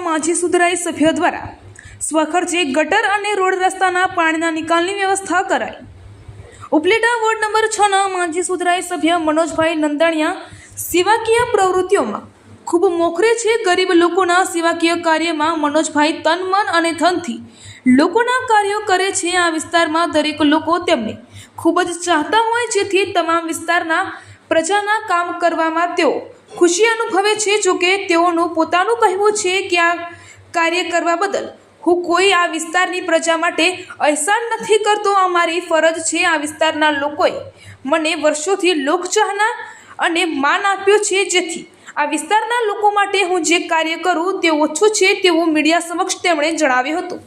માજી સુધરાઈ સભ્યો દ્વારા સ્વખર્ચે ગટર અને રોડ રસ્તાના પાણીના નિકાલની વ્યવસ્થા કરાઈ. ઉપલેટા વોર્ડ નંબર છના માજી સુધરાઈ સભ્ય મનોજભાઈ નંદાણિયા સેવાકીય પ્રવૃત્તિઓમાં ખૂબ મોખરે છે ગરીબ લોકોના સેવાકીય કાર્યમાં મનોજભાઈ તન મન અને ધનથી લોકોના કાર્યો કરે છે આ વિસ્તારમાં દરેક લોકો તેમને ખૂબ જ ચાહતા હોય જેથી તમામ વિસ્તારના પ્રજાના કામ કરવામાં તેઓ ખુશી અનુભવે છે જોકે તેઓનું પોતાનું કહેવું છે કે આ કાર્ય કરવા બદલ હું કોઈ આ વિસ્તારની પ્રજા માટે અહેસાન નથી કરતો, અમારી ફરજ છે આ વિસ્તારના લોકોએ મને વર્ષોથી લોકચાહના અને માન આપ્યો છે જેથી આ વિસ્તારના લોકો માટે હું જે કાર્ય કરું તે ઓછું છે તેવું મીડિયા સમક્ષ તેમણે જણાવ્યું હતું.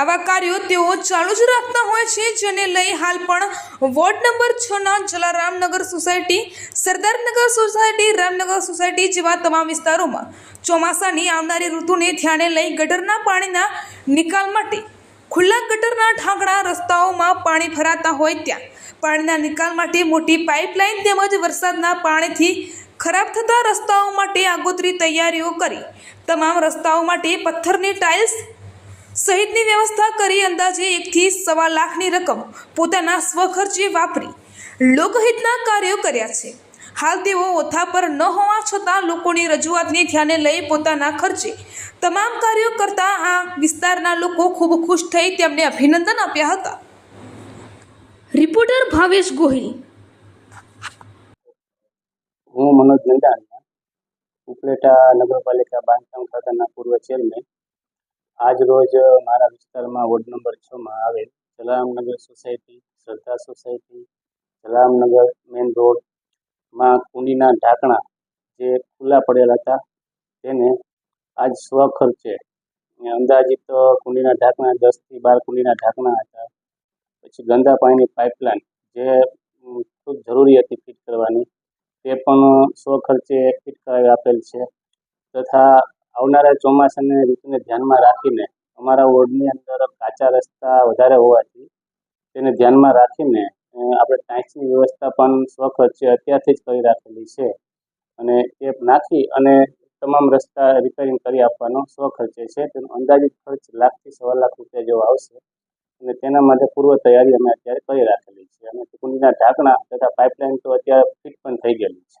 આવા કાર્યો તેઓ ચાલુ જ રાખતા હોય છે, જેને લઈ હાલ પણ ward number છના Jalaramnagar society, Sardarnagar society, Ramnagar society જેવા તમામ વિસ્તારોમાં ચોમાસાની આવનારી ઋતુને ધ્યાને લઈ ગટરના પાણીના નિકાલ માટે ખુલ્લા ગટરના ઠાંકડા રસ્તાઓમાં પાણી ભરાતા હોય ત્યાં. પાણીના નિકાલ માટે મોટી પાઇપલાઇન તેમજ વરસાદના પાણીથી ખરાબ થતા રસ્તાઓ માટે આગોતરી તૈયારીઓ કરી. તમામ રસ્તાઓ માટે પથ્થરની ટાઇલ્સ સહિતની વ્યવસ્થા કરી અંદાજે એકથી સવા લાખની રકમ પોતાના સ્વખર્ચે વાપરી લોકહિતના કાર્યો કર્યા છે. હાલ તેઓ ઓથા પર ન હોવા છતાં લોકોની રજૂઆતને ધ્યાને લઈ પોતાના ખર્ચે તમામ કાર્યો કરતા આ વિસ્તારના લોકો ખૂબ ખુશ થઈ તેમને અભિનંદન આપ્યા હતા. રિપોર્ટર ભાવેશ ગોહિલ. હું મનોજ નંદાણીયા ઉપલેટા નગરપાલિકા બાંધકામ ખાતાના પૂર્વ ચેરમેન આજ રોજ મારા વિસ્તારમાં વોર્ડ નંબર છમાં આવેલ Jalaramnagar society Shraddha society, Jalaramnagar main રોડમાં કુંડીના ઢાંકણા જે ખુલ્લા પડેલા હતા, તેને આજ સ્વખર્ચે અંદાજિત કુંડીના ઢાંકણા દસથી બાર કુંડીના ઢાંકણા હતા. પછી ગંદા પાણીની પાઇપલાઇન જે ખૂબ જરૂરી હતી ફિટ કરવાની, તે પણ સ્વખર્ચે ફિટ કરાવી આપેલ છે. તથા આવનારા ચોમાસાની ઋતુને ધ્યાનમાં રાખીને અમારા વોર્ડની અંદર કાચા રસ્તા વધારે હોવાથી તેને ધ્યાનમાં રાખીને આપણે ટાંચની વ્યવસ્થા પણ સ્વખર્ચે અત્યારથી જ કરી રાખેલી છે. અને એ નાખી અને તમામ રસ્તા રિપેરિંગ કરી આપવાનો સ્વખર્ચે છે. તેનો અંદાજિત ખર્ચ લાખથી સવા લાખ રૂપિયા જેવો આવશે. અને તેના માટે પૂર્વ તૈયારી અમે અત્યારે કરી રાખેલી છે. અને કુંડીના ઢાંકણા તથા પાઇપલાઇન તો અત્યારે ફિટ પણ થઈ ગયેલી છે.